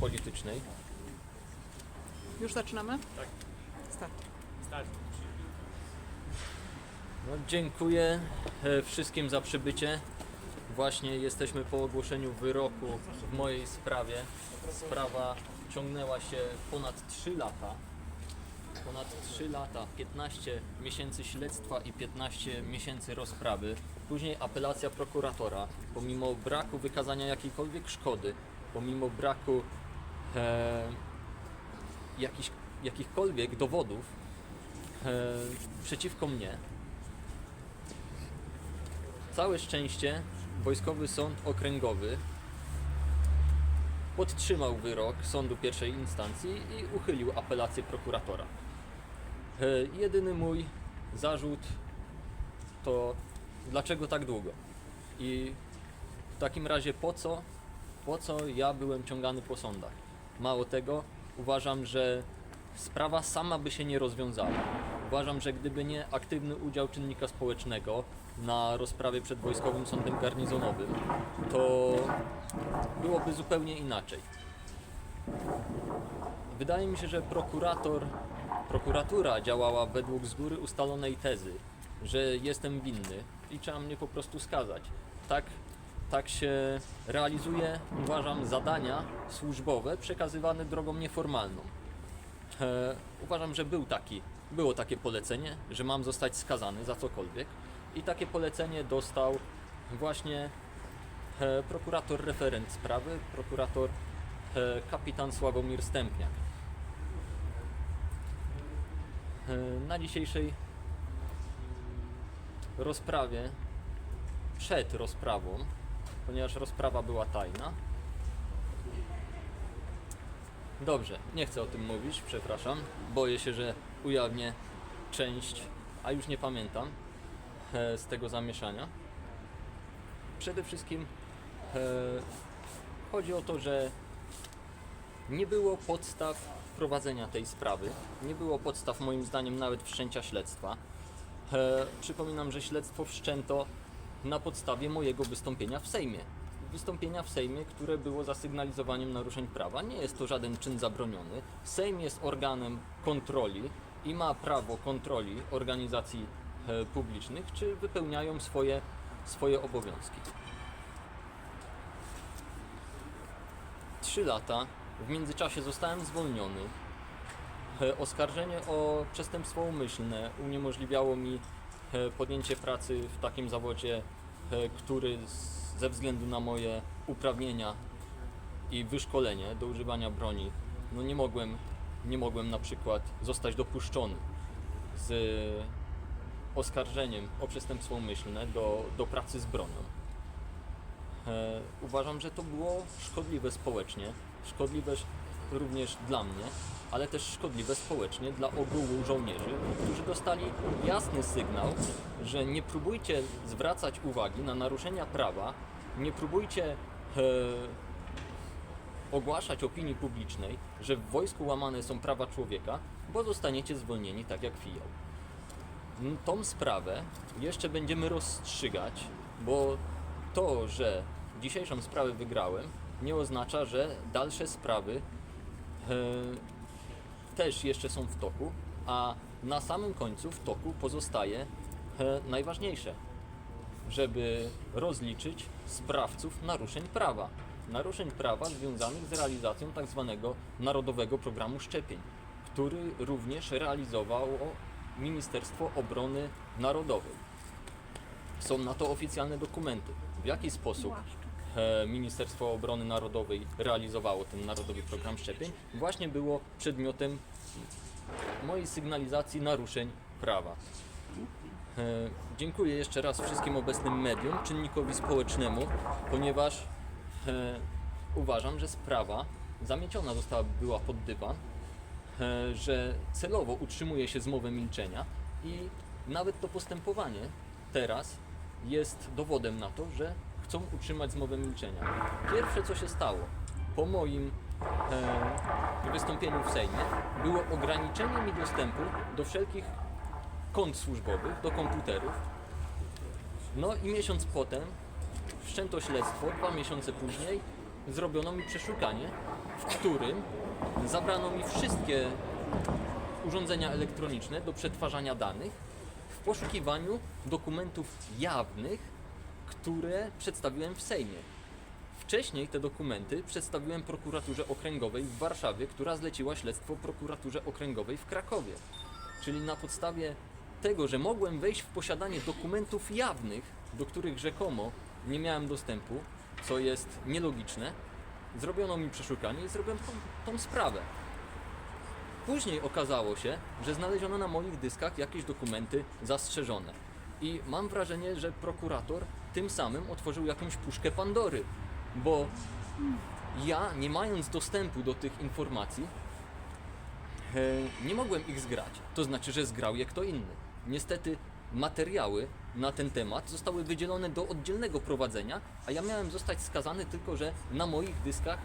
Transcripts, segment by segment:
politycznej. Już zaczynamy? Tak. Start. Start. No, dziękuję e, wszystkim za przybycie. Właśnie jesteśmy po ogłoszeniu wyroku w mojej sprawie. Sprawa ciągnęła się ponad 3 lata. Ponad 3 lata, 15 miesięcy śledztwa i 15 miesięcy rozprawy. Później apelacja prokuratora, pomimo braku wykazania jakiejkolwiek szkody, pomimo braku e, jakichś, jakichkolwiek dowodów e, przeciwko mnie, Całe szczęście Wojskowy Sąd Okręgowy podtrzymał wyrok sądu pierwszej instancji i uchylił apelację prokuratora. E, Jedyny mój zarzut to dlaczego tak długo? I w takim razie po co, po co ja byłem ciągany po sądach? Mało tego, uważam, że sprawa sama by się nie rozwiązała. Uważam, że gdyby nie aktywny udział czynnika społecznego na rozprawie przed Wojskowym Sądem Garnizonowym, to byłoby zupełnie inaczej. Wydaje mi się, że prokurator, prokuratura działała według z góry ustalonej tezy, że jestem winny i trzeba mnie po prostu skazać. Tak, tak się realizuje, uważam, zadania służbowe przekazywane drogą nieformalną. E, uważam, że był taki, było takie polecenie, że mam zostać skazany za cokolwiek i takie polecenie dostał właśnie e, prokurator referent sprawy, prokurator e, kapitan Sławomir Stępniak. E, na dzisiejszej rozprawie, przed rozprawą, ponieważ rozprawa była tajna, Dobrze, nie chcę o tym mówić, przepraszam. Boję się, że ujawnię część, a już nie pamiętam e, z tego zamieszania. Przede wszystkim e, chodzi o to, że nie było podstaw prowadzenia tej sprawy. Nie było podstaw, moim zdaniem, nawet wszczęcia śledztwa. E, przypominam, że śledztwo wszczęto na podstawie mojego wystąpienia w Sejmie. Wystąpienia w Sejmie, które było zasygnalizowaniem naruszeń prawa. Nie jest to żaden czyn zabroniony. Sejm jest organem kontroli i ma prawo kontroli organizacji e, publicznych, czy wypełniają swoje, swoje obowiązki. Trzy lata. W międzyczasie zostałem zwolniony. E, Oskarżenie o przestępstwo umyślne uniemożliwiało mi podjęcie pracy w takim zawodzie, e, który ze względu na moje uprawnienia i wyszkolenie do używania broni, no nie mogłem, nie mogłem na przykład zostać dopuszczony z oskarżeniem o przestępstwo umyślne do, do pracy z bronią. E, uważam, że to było szkodliwe społecznie, szkodliwe sz- również dla mnie, ale też szkodliwe społecznie dla ogółu żołnierzy, którzy dostali jasny sygnał, że nie próbujcie zwracać uwagi na naruszenia prawa, nie próbujcie e, ogłaszać opinii publicznej, że w wojsku łamane są prawa człowieka, bo zostaniecie zwolnieni tak jak fijał. Tą sprawę jeszcze będziemy rozstrzygać, bo to, że dzisiejszą sprawę wygrałem, nie oznacza, że dalsze sprawy e, też jeszcze są w toku, a na samym końcu w toku pozostaje e, najważniejsze, żeby rozliczyć sprawców naruszeń prawa. Naruszeń prawa związanych z realizacją tzw. Narodowego Programu Szczepień, który również realizowało Ministerstwo Obrony Narodowej. Są na to oficjalne dokumenty. W jaki sposób e, Ministerstwo Obrony Narodowej realizowało ten Narodowy Program Szczepień? Właśnie było przedmiotem mojej sygnalizacji naruszeń prawa. E, Dziękuję jeszcze raz wszystkim obecnym mediom, czynnikowi społecznemu, ponieważ e, uważam, że sprawa zamieciona została była pod dywan, e, że celowo utrzymuje się zmowę milczenia i nawet to postępowanie teraz jest dowodem na to, że chcą utrzymać zmowę milczenia. Pierwsze co się stało po moim e, wystąpieniu w Sejmie było ograniczenie mi dostępu do wszelkich kont służbowych, do komputerów. No i miesiąc potem wszczęto śledztwo, dwa miesiące później zrobiono mi przeszukanie, w którym zabrano mi wszystkie urządzenia elektroniczne do przetwarzania danych w poszukiwaniu dokumentów jawnych, które przedstawiłem w Sejmie. Wcześniej te dokumenty przedstawiłem prokuraturze okręgowej w Warszawie, która zleciła śledztwo prokuraturze okręgowej w Krakowie. Czyli na podstawie tego, że mogłem wejść w posiadanie dokumentów jawnych, do których rzekomo nie miałem dostępu, co jest nielogiczne, zrobiono mi przeszukanie i zrobiłem tą, tą sprawę. Później okazało się, że znaleziono na moich dyskach jakieś dokumenty zastrzeżone. I mam wrażenie, że prokurator tym samym otworzył jakąś puszkę Pandory, bo ja, nie mając dostępu do tych informacji, e, nie mogłem ich zgrać. To znaczy, że zgrał je kto inny. Niestety materiały na ten temat zostały wydzielone do oddzielnego prowadzenia, a ja miałem zostać skazany tylko, że na moich dyskach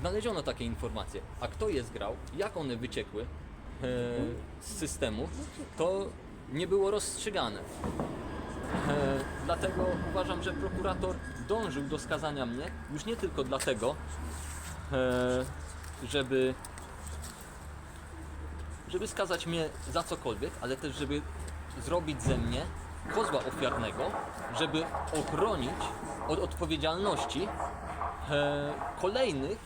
znaleziono takie informacje. A kto je zgrał, jak one wyciekły e, z systemu, to nie było rozstrzygane. Dlatego uważam, że prokurator dążył do skazania mnie już nie tylko dlatego, e, żeby żeby skazać mnie za cokolwiek, ale też żeby zrobić ze mnie kozła ofiarnego, żeby ochronić od odpowiedzialności e, kolejnych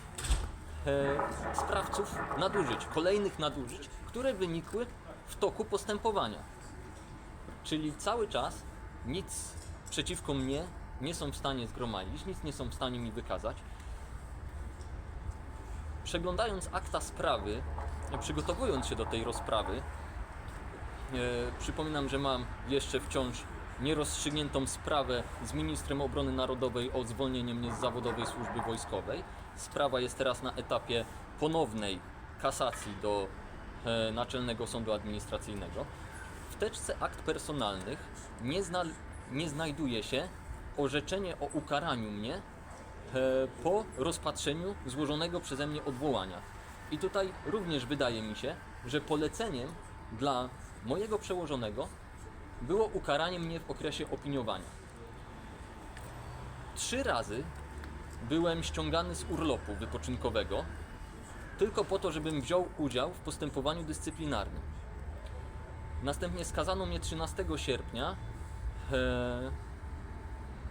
e, sprawców nadużyć, kolejnych nadużyć, które wynikły w toku postępowania. Czyli cały czas nic przeciwko mnie nie są w stanie zgromadzić, nic nie są w stanie mi wykazać. Przeglądając akta sprawy, przygotowując się do tej rozprawy, e, przypominam, że mam jeszcze wciąż nierozstrzygniętą sprawę z ministrem obrony narodowej o zwolnienie mnie z zawodowej służby wojskowej. Sprawa jest teraz na etapie ponownej kasacji do e, Naczelnego Sądu Administracyjnego. W teczce akt personalnych nie, zna, nie znajduje się orzeczenie o ukaraniu mnie e, po rozpatrzeniu złożonego przeze mnie odwołania. I tutaj również wydaje mi się, że poleceniem dla mojego przełożonego było ukaranie mnie w okresie opiniowania. Trzy razy byłem ściągany z urlopu wypoczynkowego tylko po to, żebym wziął udział w postępowaniu dyscyplinarnym. Następnie skazano mnie 13 sierpnia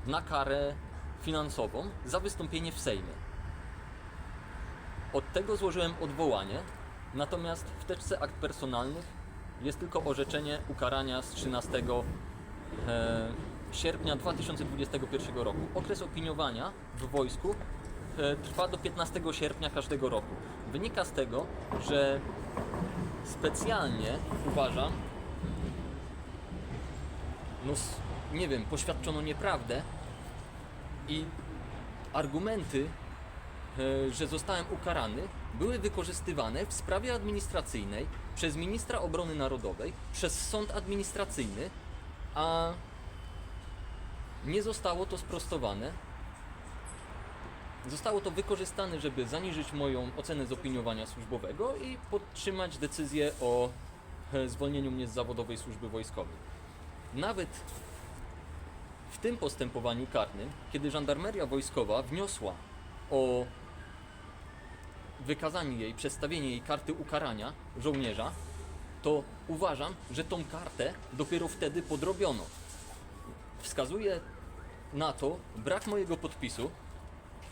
na karę finansową za wystąpienie w Sejmie. Od tego złożyłem odwołanie, natomiast w teczce akt personalnych jest tylko orzeczenie ukarania z 13 e, sierpnia 2021 roku. Okres opiniowania w wojsku e, trwa do 15 sierpnia każdego roku. Wynika z tego, że specjalnie uważam, no nie wiem, poświadczono nieprawdę i argumenty, e, że zostałem ukarany, były wykorzystywane w sprawie administracyjnej przez ministra obrony narodowej, przez sąd administracyjny, a nie zostało to sprostowane. Zostało to wykorzystane, żeby zaniżyć moją ocenę z opiniowania służbowego i podtrzymać decyzję o e, zwolnieniu mnie z zawodowej służby wojskowej. Nawet w tym postępowaniu karnym, kiedy żandarmeria wojskowa wniosła o wykazanie jej, przedstawienie jej karty ukarania żołnierza, to uważam, że tą kartę dopiero wtedy podrobiono. Wskazuje na to brak mojego podpisu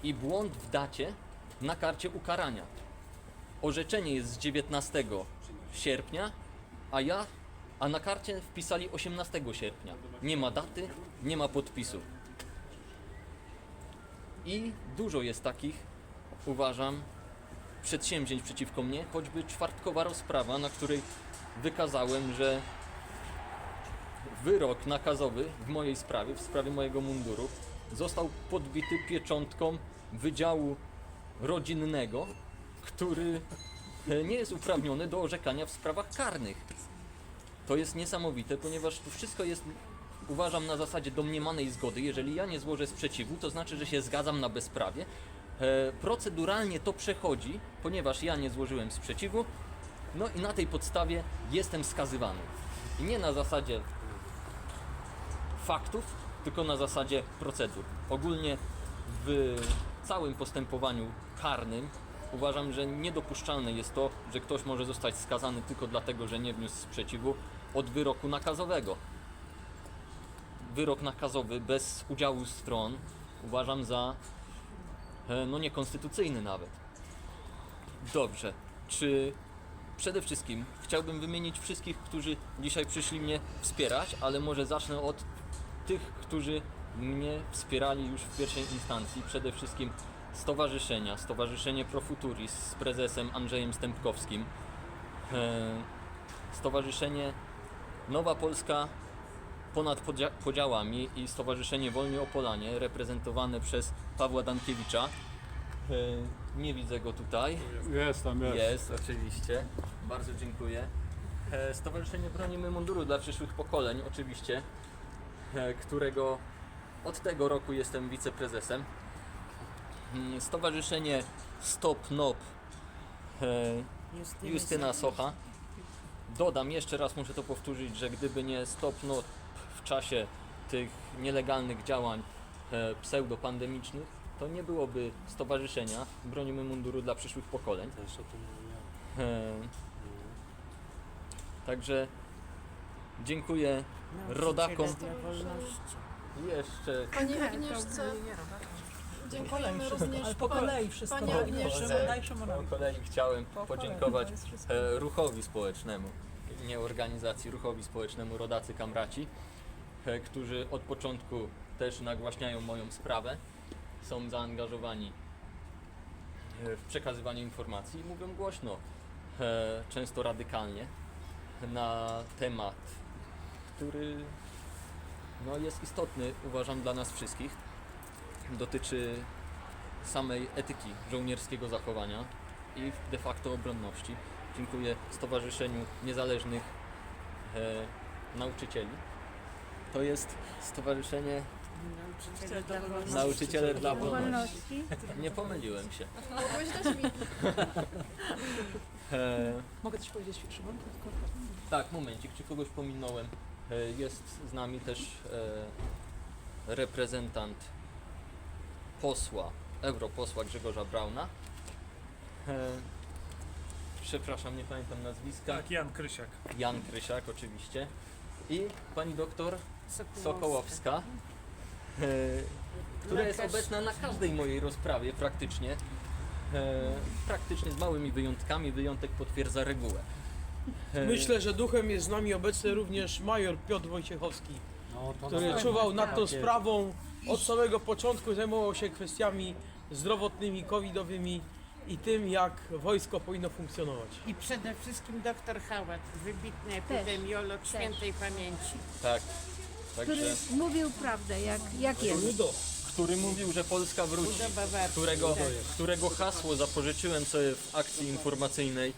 i błąd w dacie na karcie ukarania. Orzeczenie jest z 19 sierpnia, a ja, a na karcie wpisali 18 sierpnia. Nie ma daty, nie ma podpisu. I dużo jest takich, uważam, przedsięwzięć przeciwko mnie, choćby czwartkowa rozprawa, na której wykazałem, że wyrok nakazowy w mojej sprawie, w sprawie mojego munduru, został podbity pieczątką Wydziału Rodzinnego, który e, nie jest uprawniony do orzekania w sprawach karnych. To jest niesamowite, ponieważ tu wszystko jest, uważam, na zasadzie domniemanej zgody. Jeżeli ja nie złożę sprzeciwu, to znaczy, że się zgadzam na bezprawie. E, proceduralnie to przechodzi, ponieważ ja nie złożyłem sprzeciwu, no i na tej podstawie jestem skazywany. I nie na zasadzie faktów, tylko na zasadzie procedur. Ogólnie w całym postępowaniu karnym uważam, że niedopuszczalne jest to, że ktoś może zostać skazany tylko dlatego, że nie wniósł sprzeciwu od wyroku nakazowego. Wyrok nakazowy bez udziału stron uważam za e, no niekonstytucyjny nawet. Dobrze, czy przede wszystkim chciałbym wymienić wszystkich, którzy dzisiaj przyszli mnie wspierać, ale może zacznę od tych, którzy mnie wspierali już w pierwszej instancji. Przede wszystkim stowarzyszenia, Stowarzyszenie Pro Futuris z prezesem Andrzejem Stępkowskim, e, Stowarzyszenie Nowa Polska ponad podzia- podziałami i Stowarzyszenie Wolni Opolanie reprezentowane przez Pawła Dankiewicza. E, Nie widzę go tutaj. Jest tam, jest. Jest, oczywiście. Bardzo dziękuję. E, Stowarzyszenie Bronimy Munduru dla przyszłych pokoleń, oczywiście, którego od tego roku jestem wiceprezesem. Mm, Stowarzyszenie Stop Nop e, Justyna Socha. Dodam, jeszcze raz muszę to powtórzyć, że gdyby nie Stop Nop w czasie tych nielegalnych działań e, pseudopandemicznych, to nie byłoby stowarzyszenia Bronimy Munduru dla przyszłych pokoleń. Też o tym mówiłem. E, Także dziękuję rodakom. Jeszcze Pani Agnieszce dziękujemy również po kolei wszystko. Pani Daj. Szymon, daj po kolei chciałem Po podziękować kolei, to jest wszystko. e, ruchowi społecznemu, nie organizacji, ruchowi społecznemu Rodacy Kamraci, e, którzy od początku też nagłaśniają moją sprawę, są zaangażowani e, w przekazywanie informacji i mówią głośno, e, często radykalnie, na temat, który no, jest istotny, uważam, dla nas wszystkich. Dotyczy samej etyki żołnierskiego zachowania i de facto obronności. Dziękuję Stowarzyszeniu Niezależnych e, Nauczycieli. To jest Stowarzyszenie Nauczyciele dla Wolności. Nie pomyliłem się. Mogłeś dać mi E, Mogę coś powiedzieć, Szymon? tak, momencik, czy kogoś pominąłem? E, jest z nami też e, reprezentant posła, europosła Grzegorza Brauna. E, przepraszam, nie pamiętam nazwiska. Tak, Jan Krysiak. Jan Krysiak oczywiście i pani doktor Sokołowska, e, która jest obecna na każdej mojej rozprawie praktycznie. E, praktycznie z małymi wyjątkami, wyjątek potwierdza regułę. Myślę, że duchem jest z nami obecny również major Piotr Wojciechowski, No, to który czuwał nad tą Tak jest. sprawą od samego początku, zajmował się kwestiami zdrowotnymi, covidowymi i tym, jak wojsko powinno funkcjonować. I przede wszystkim doktor Hałat, wybitny epidemiolog świętej pamięci. Tak, który także, mówił prawdę, jak, jak jest. który mówił, że Polska wróci. Do Bawarii. którego, którego hasło zapożyczyłem sobie w akcji informacyjnej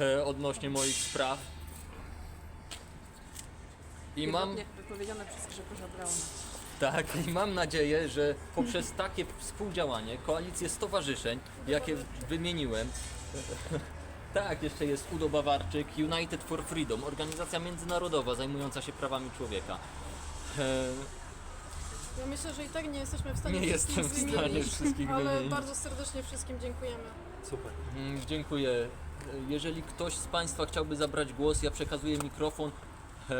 e, odnośnie moich spraw. I mam, Jak powiedziane przez Grzegorza Brauna. Tak, i mam nadzieję, że poprzez takie współdziałanie, koalicję stowarzyszeń, jakie wymieniłem, tak, jeszcze jest Udo Bawarczyk, United for Freedom, organizacja międzynarodowa zajmująca się prawami człowieka. E, Ja myślę, że i tak nie jesteśmy w stanie Nie wszystkich jestem w stanie wymienić, wszystkich ale wymienić. bardzo serdecznie wszystkim dziękujemy. Super. Mm, Dziękuję. Jeżeli ktoś z Państwa chciałby zabrać głos, ja przekazuję mikrofon. E...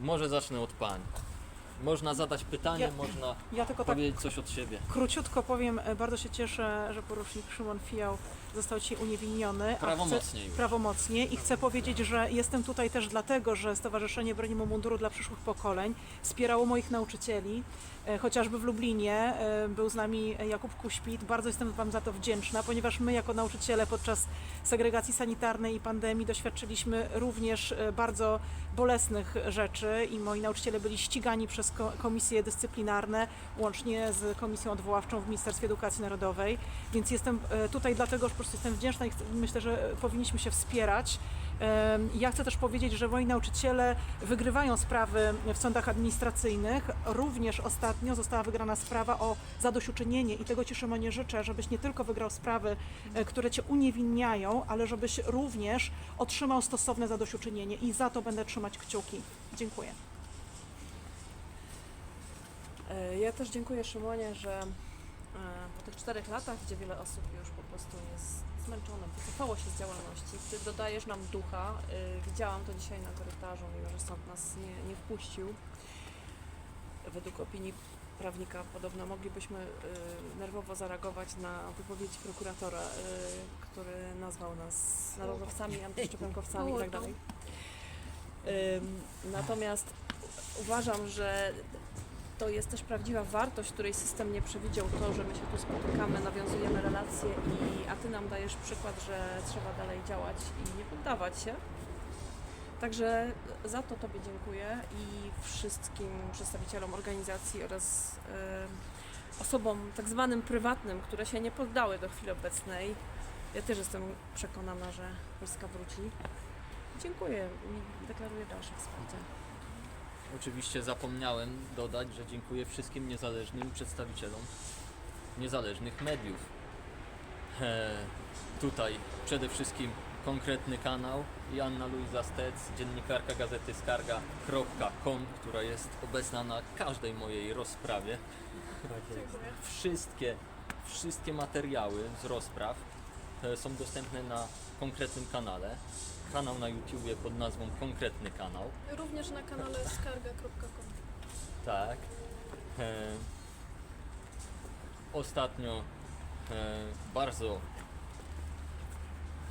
Może zacznę od Pani. Można zadać pytanie, Ja- można Ja tylko tak powiedzieć coś od siebie. króciutko powiem, e, bardzo się cieszę, że porucznik Szymon Fijał został dzisiaj uniewinniony. a chcę- Prawomocnie prawomocnie i chcę powiedzieć, że jestem tutaj też dlatego, że Stowarzyszenie Bronimy Munduru dla przyszłych pokoleń wspierało moich nauczycieli, e, chociażby w Lublinie e, był z nami Jakub Kuśpit. Bardzo jestem Wam za to wdzięczna, ponieważ my jako nauczyciele podczas segregacji sanitarnej i pandemii doświadczyliśmy również e, bardzo bolesnych rzeczy i moi nauczyciele byli ścigani przez ko- komisje dyscyplinarne, łącznie z komisją odwoławczą w Ministerstwie Edukacji Narodowej. Więc jestem tutaj dlatego, prostu jestem wdzięczna i myślę, że powinniśmy się wspierać. Ja chcę też powiedzieć, że moi nauczyciele wygrywają sprawy w sądach administracyjnych. Również ostatnio została wygrana sprawa o zadośćuczynienie i tego Ci Szymonie życzę, żebyś nie tylko wygrał sprawy, e, które Cię uniewinniają, ale żebyś również otrzymał stosowne zadośćuczynienie i za to będę trzymać kciuki. Dziękuję. E, Ja też dziękuję Szymonie, że e, tych czterech latach, gdzie wiele osób już po prostu jest zmęczone, wycofało się z działalności, ty dodajesz nam ducha. E, Widziałam to dzisiaj na korytarzu, mimo że sąd nas nie, nie wpuścił. Według opinii prawnika podobno moglibyśmy e, nerwowo zareagować na wypowiedź prokuratora, e, który nazwał nas narodowcami, antyszczepionkowcami i tak Natomiast uważam, że to jest też prawdziwa wartość, której system nie przewidział to, że my się tu spotykamy, nawiązujemy relacje, i, a Ty nam dajesz przykład, że trzeba dalej działać i nie poddawać się. Także za to Tobie dziękuję i wszystkim przedstawicielom organizacji oraz y, osobom tak zwanym prywatnym, które się nie poddały do chwili obecnej. Ja też jestem przekonana, że Polska wróci. Dziękuję i deklaruję dalsze wsparcie. Oczywiście zapomniałem dodać, że dziękuję wszystkim niezależnym przedstawicielom niezależnych mediów. E, tutaj przede wszystkim konkretny kanał Joanna Luiza Stec, dziennikarka gazety skarga.com, która jest obecna na każdej mojej rozprawie. Wszystkie, wszystkie materiały z rozpraw e, są dostępne na konkretnym kanale. Kanał na YouTubie pod nazwą Konkretny Kanał. Również na kanale skarga.com. Tak. E, ostatnio e, bardzo,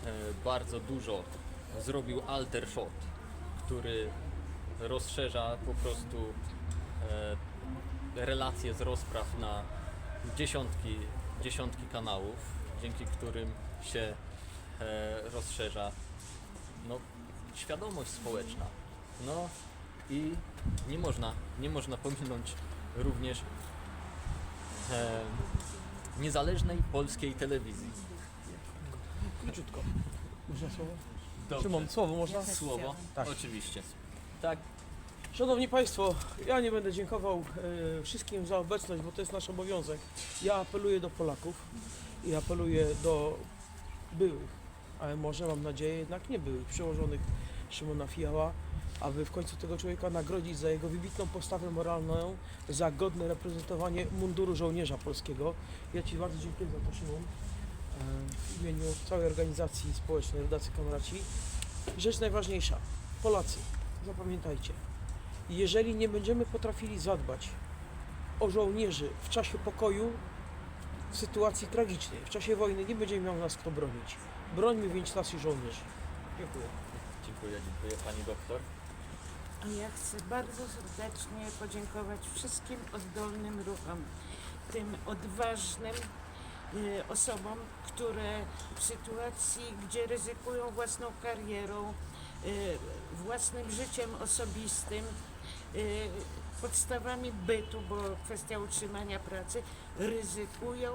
e, bardzo dużo zrobił Alter Shot, który rozszerza po prostu e, relacje z rozpraw na dziesiątki, dziesiątki kanałów, dzięki którym się e, rozszerza no, świadomość społeczna. No i nie można, nie można pominąć również e, niezależnej polskiej telewizji. Króciutko. Można słowo? Dobrze. Szymon, słowo można? Słowo? Tak. Oczywiście. Tak, Szanowni Państwo, ja nie będę dziękował e, wszystkim za obecność, bo to jest nasz obowiązek. Ja apeluję do Polaków i apeluję do byłych, ale może mam nadzieję jednak nie byłych, przełożonych Szymona Fijała, aby w końcu tego człowieka nagrodzić za jego wybitną postawę moralną, za godne reprezentowanie munduru żołnierza polskiego. Ja Ci bardzo dziękuję za to, Szymon, e, w imieniu całej organizacji społecznej Rodacy Kamraci. Rzecz najważniejsza, Polacy, zapamiętajcie, jeżeli nie będziemy potrafili zadbać o żołnierzy w czasie pokoju, w sytuacji tragicznej, w czasie wojny, nie będzie miał nas kto bronić. Brońmy więc naszych żołnierzy. Dziękuję. dziękuję, dziękuję pani doktor. Ja chcę bardzo serdecznie podziękować wszystkim oddolnym ruchom, tym odważnym y, osobom, które w sytuacji, gdzie ryzykują własną karierą, y, własnym życiem osobistym, y, podstawami bytu, bo kwestia utrzymania pracy, ryzykują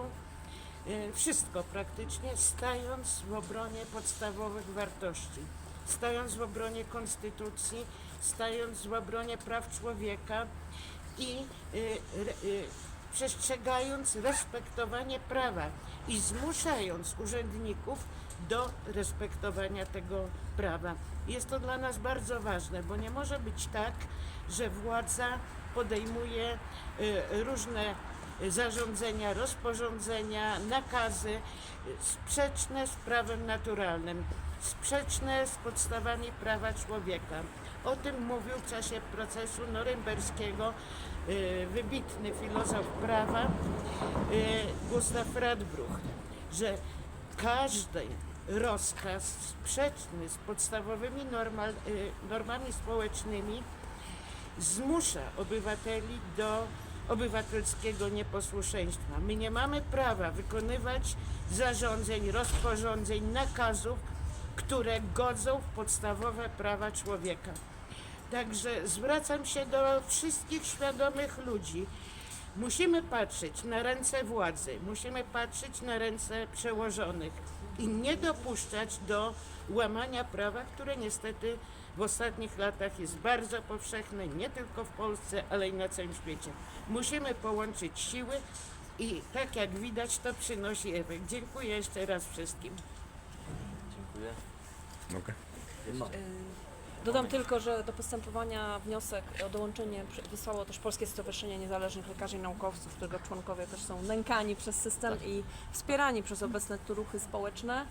wszystko praktycznie, stając w obronie podstawowych wartości, stając w obronie konstytucji, stając w obronie praw człowieka i y, y, przestrzegając respektowanie prawa i zmuszając urzędników do respektowania tego prawa. Jest to dla nas bardzo ważne, bo nie może być tak, że władza podejmuje y, różne zarządzenia, rozporządzenia, nakazy sprzeczne z prawem naturalnym, sprzeczne z podstawami prawa człowieka. O tym mówił w czasie procesu norymberskiego y, wybitny filozof prawa y, Gustav Radbruch, że każdy rozkaz sprzeczny z podstawowymi normal, y, normami społecznymi zmusza obywateli do obywatelskiego nieposłuszeństwa. My nie mamy prawa wykonywać zarządzeń, rozporządzeń, nakazów, które godzą w podstawowe prawa człowieka. Także zwracam się do wszystkich świadomych ludzi. Musimy patrzeć na ręce władzy, musimy patrzeć na ręce przełożonych i nie dopuszczać do łamania prawa, które niestety w ostatnich latach jest bardzo powszechne, nie tylko w Polsce, ale i na całym świecie. Musimy połączyć siły i tak jak widać, to przynosi efekt. Dziękuję jeszcze raz wszystkim. Dziękuję. Mogę? No. Dodam tylko, że do postępowania wniosek o dołączenie wysłało też Polskie Stowarzyszenie Niezależnych Lekarzy i Naukowców, którego członkowie też są nękani przez system i wspierani przez obecne tu ruchy społeczne.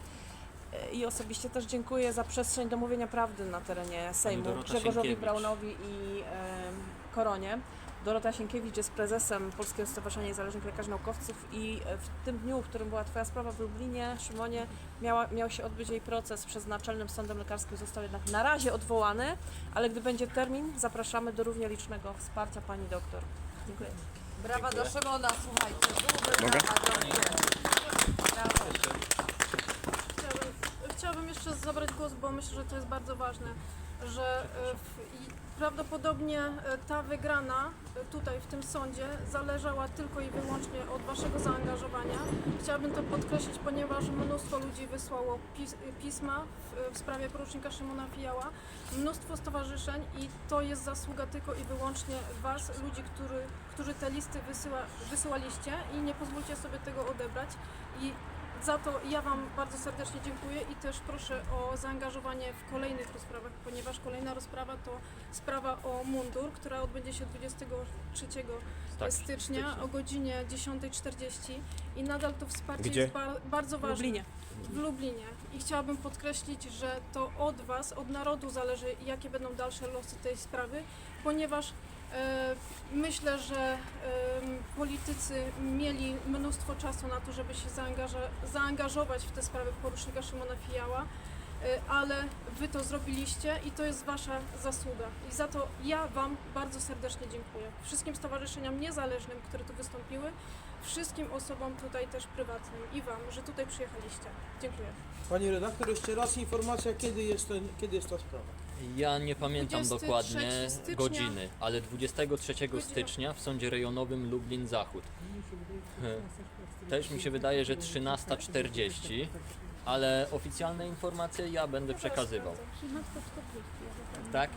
E, I osobiście też dziękuję za przestrzeń do mówienia prawdy na terenie Sejmu Dorota Grzegorzowi Sienkiewicz. Braunowi i em, Koronie. Dorota Sienkiewicz jest prezesem Polskiego Stowarzyszenia Niezależnych Lekarzy Naukowców i e, w tym dniu, w którym była Twoja sprawa w Lublinie, Szymonie, miała, miał się odbyć jej proces przed Naczelnym Sądem Lekarskim. Został jednak na razie odwołany, ale gdy będzie termin, zapraszamy do równie licznego wsparcia Pani doktor. Dziękuję. Brawa Dziękuję. do Szymona, słuchajcie. Duże Mogę? brawa do mnie. Brawo. Chciałabym, jeszcze zabrać głos, bo myślę, że to jest bardzo ważne, że e, w, prawdopodobnie e, ta wygrana e, tutaj w tym sądzie zależała tylko i wyłącznie od Waszego zaangażowania. Chciałabym to podkreślić, ponieważ mnóstwo ludzi wysłało pis, pisma w, w sprawie porucznika Szymona Fijała, mnóstwo stowarzyszeń i to jest zasługa tylko i wyłącznie Was, ludzi, który, którzy te listy wysyła, wysyłaliście i nie pozwólcie sobie tego odebrać. I za to ja Wam bardzo serdecznie dziękuję i też proszę o zaangażowanie w kolejnych rozprawach, ponieważ kolejna rozprawa to sprawa o mundur, która odbędzie się 23 Tak, stycznia o godzinie 10.40 i nadal to wsparcie Gdzie? jest bar- bardzo W ważne. Lublinie. W Lublinie. I chciałabym podkreślić, że to od Was, od narodu zależy, jakie będą dalsze losy tej sprawy, ponieważ myślę, że e, politycy mieli mnóstwo czasu na to, żeby się zaangażować w te sprawy porucznika Szymona Fijała, e, ale Wy to zrobiliście i to jest Wasza zasługa. I za to ja Wam bardzo serdecznie dziękuję. Wszystkim stowarzyszeniom niezależnym, które tu wystąpiły, wszystkim osobom tutaj też prywatnym i Wam, że tutaj przyjechaliście. Dziękuję. Pani redaktor, jeszcze raz informacja, kiedy jest, ten, kiedy jest ta sprawa. Ja nie pamiętam 23 dokładnie stycznia. godziny, ale 23 Godzina. stycznia w sądzie rejonowym Lublin Zachód. Też mi się wydaje, że 13.40, ale oficjalne informacje ja będę przekazywał. Tak?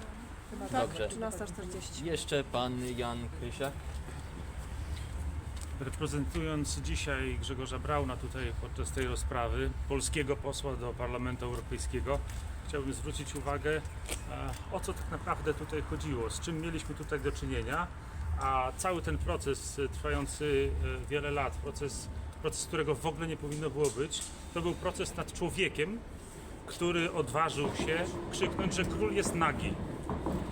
Tak, Dobrze. 13.40. Jeszcze pan Jan Krysiak. Reprezentując dzisiaj Grzegorza Brauna tutaj podczas tej rozprawy, polskiego posła do Parlamentu Europejskiego, chciałbym zwrócić uwagę, e, o co tak naprawdę tutaj chodziło, z czym mieliśmy tutaj do czynienia, a cały ten proces e, trwający e, wiele lat, proces, proces, którego w ogóle nie powinno było być, to był proces nad człowiekiem, który odważył się krzyknąć, że król jest nagi.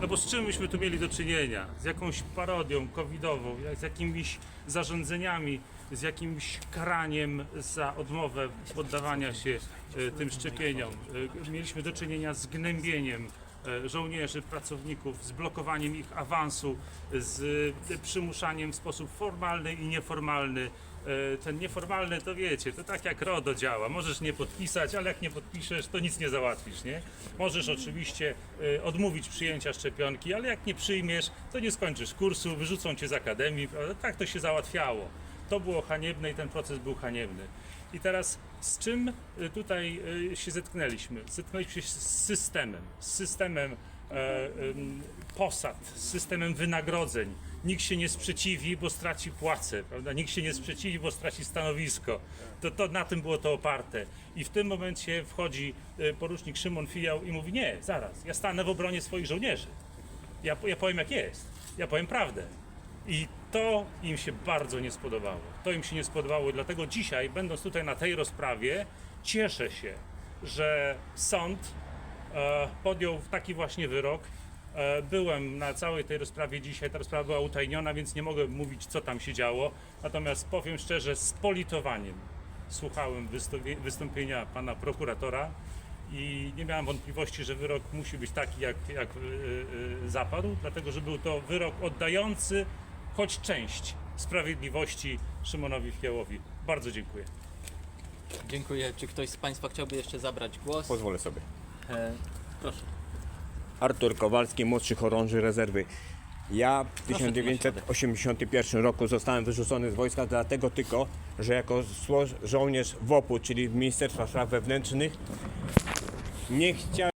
No bo z czym myśmy tu mieli do czynienia? Z jakąś parodią covidową, z jakimiś zarządzeniami, z jakimś karaniem za odmowę poddawania się e, tym szczepieniom. E, Mieliśmy do czynienia z gnębieniem e, żołnierzy, pracowników, z blokowaniem ich awansu, z przymuszaniem w sposób formalny i nieformalny. Ten nieformalny to wiecie, to tak jak RODO działa. Możesz nie podpisać, ale jak nie podpiszesz, to nic nie załatwisz, nie? Możesz oczywiście odmówić przyjęcia szczepionki, ale jak nie przyjmiesz, to nie skończysz kursu, wyrzucą cię z akademii? Tak to się załatwiało. To było haniebne i ten proces był haniebny. I teraz z czym y, tutaj y, się zetknęliśmy? Zetknęliśmy się z systemem, z systemem e, posad, z systemem wynagrodzeń. Nikt się nie sprzeciwi, bo straci płacę, prawda? Nikt się nie sprzeciwi, bo straci stanowisko. To, to na tym było to oparte. I w tym momencie wchodzi y, porucznik Szymon Fijał i mówi: Nie, zaraz, ja stanę w obronie swoich żołnierzy. Ja, ja powiem jak jest. Ja powiem prawdę. I to im się bardzo nie spodobało. To im się nie spodobało, dlatego dzisiaj, będąc tutaj na tej rozprawie, cieszę się, że sąd e, podjął taki właśnie wyrok. E, byłem na całej tej rozprawie dzisiaj, ta rozprawa była utajniona, więc nie mogę mówić, co tam się działo. Natomiast powiem szczerze, z politowaniem słuchałem wystąpie- wystąpienia pana prokuratora i nie miałem wątpliwości, że wyrok musi być taki, jak, jak y, y, zapadł, dlatego że był to wyrok oddający choć część sprawiedliwości Szymonowi Fiełowi. Bardzo dziękuję. Dziękuję. Czy ktoś z Państwa chciałby jeszcze zabrać głos? Pozwolę sobie. E, proszę. Artur Kowalski, młodszy chorąży rezerwy. Ja w 1981 roku zostałem wyrzucony z wojska dlatego tylko, że jako żołnierz WOP-u, czyli Ministerstwa Spraw Wewnętrznych, nie chciałem